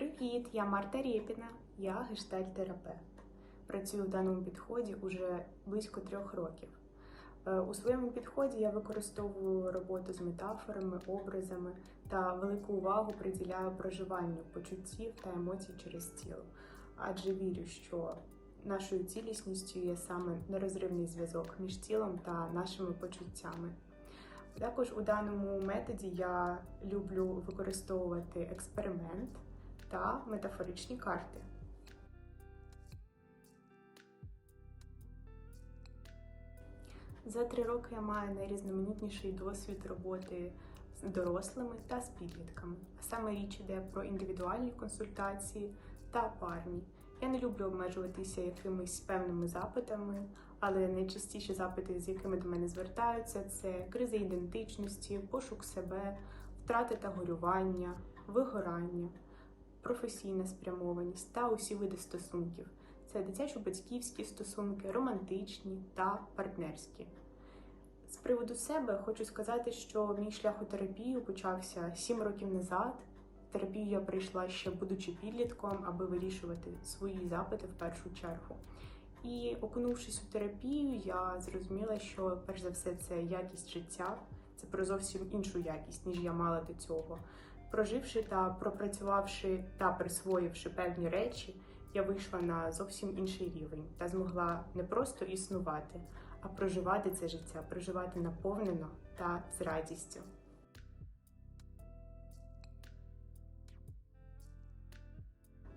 Привіт, я Марта Рєпіна, я гештальтерапевт. Працюю в даному підході уже близько трьох років. Е, У своєму підході я використовую роботу з метафорами, образами та велику увагу приділяю проживанню почуттів та емоцій через тіло, адже вірю, що нашою цілісністю є саме нерозривний зв'язок між тілом та нашими почуттями. Також у даному методі я люблю використовувати експеримент та метафоричні карти. За три роки я маю найрізноманітніший досвід роботи з дорослими та з підлітками. А саме річ іде про індивідуальні консультації та парні. Я не люблю обмежуватися якимись певними запитами, але найчастіші запити, з якими до мене звертаються, це кризи ідентичності, пошук себе, втрати та горювання, вигорання, професійна спрямованість та усі види стосунків. Це дитячо-батьківські стосунки, романтичні та партнерські. З приводу себе хочу сказати, що мій шлях у терапію почався 7 років назад. Терапію я прийшла ще будучи підлітком, аби вирішувати свої запити в першу чергу. І окунувшись у терапію, я зрозуміла, що перш за все це якість життя, це про зовсім іншу якість, ніж я мала до цього. Проживши та пропрацювавши та присвоївши певні речі, я вийшла на зовсім інший рівень та змогла не просто існувати, а проживати це життя, проживати наповнено та з радістю.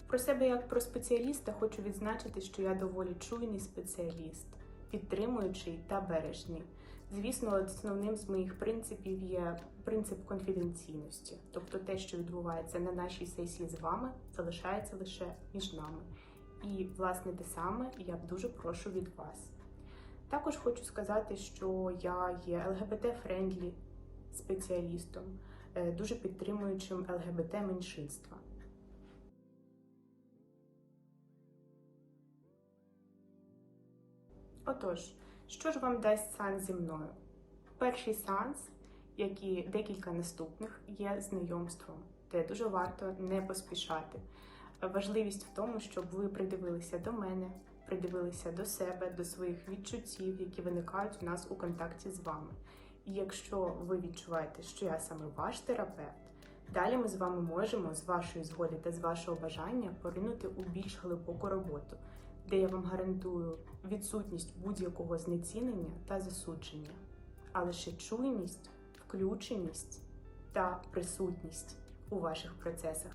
Про себе як про спеціаліста хочу відзначити, що я доволі чуйний спеціаліст, підтримуючий та бережний. Звісно, основним з моїх принципів є принцип конфіденційності, тобто те, що відбувається на нашій сесії з вами, залишається лише між нами. І, власне, те саме я б дуже прошу від вас. Також хочу сказати, що я є ЛГБТ-френдлі спеціалістом, е, дуже підтримуючим ЛГБТ-меншинства. Отож, що ж вам дасть сеанс зі мною? Перший сеанс, як і декілька наступних, є знайомством, де дуже варто не поспішати. Важливість в тому, щоб ви придивилися до мене, придивилися до себе, до своїх відчуттів, які виникають у нас у контакті з вами. І якщо ви відчуваєте, що я саме ваш терапевт, далі ми з вами можемо з вашої згоди та з вашого бажання поринути у більш глибоку роботу, де я вам гарантую відсутність будь-якого знецінення та засудження, а лише чуйність, включеність та присутність у ваших процесах.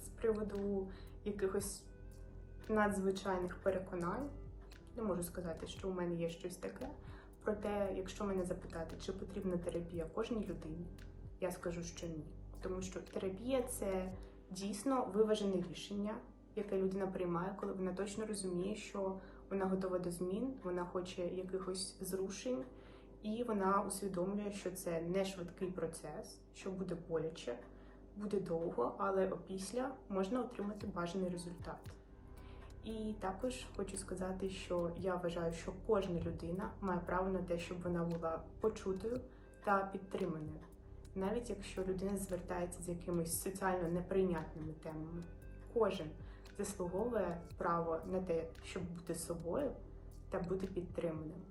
З приводу якихось надзвичайних переконань, не можу сказати, що у мене є щось таке. Проте, якщо мене запитати, чи потрібна терапія кожній людині, я скажу, що ні. Тому що терапія це дійсно виважене рішення, яке людина приймає, коли вона точно розуміє, що вона готова до змін, вона хоче якихось зрушень, і вона усвідомлює, що це не швидкий процес, що буде боляче, буде довго, але опісля можна отримати бажаний результат. І також хочу сказати, що я вважаю, що кожна людина має право на те, щоб вона була почутою та підтриманою, навіть якщо людина звертається з якимись соціально неприйнятними темами. Кожен заслуговує право на те, щоб бути собою та бути підтриманим.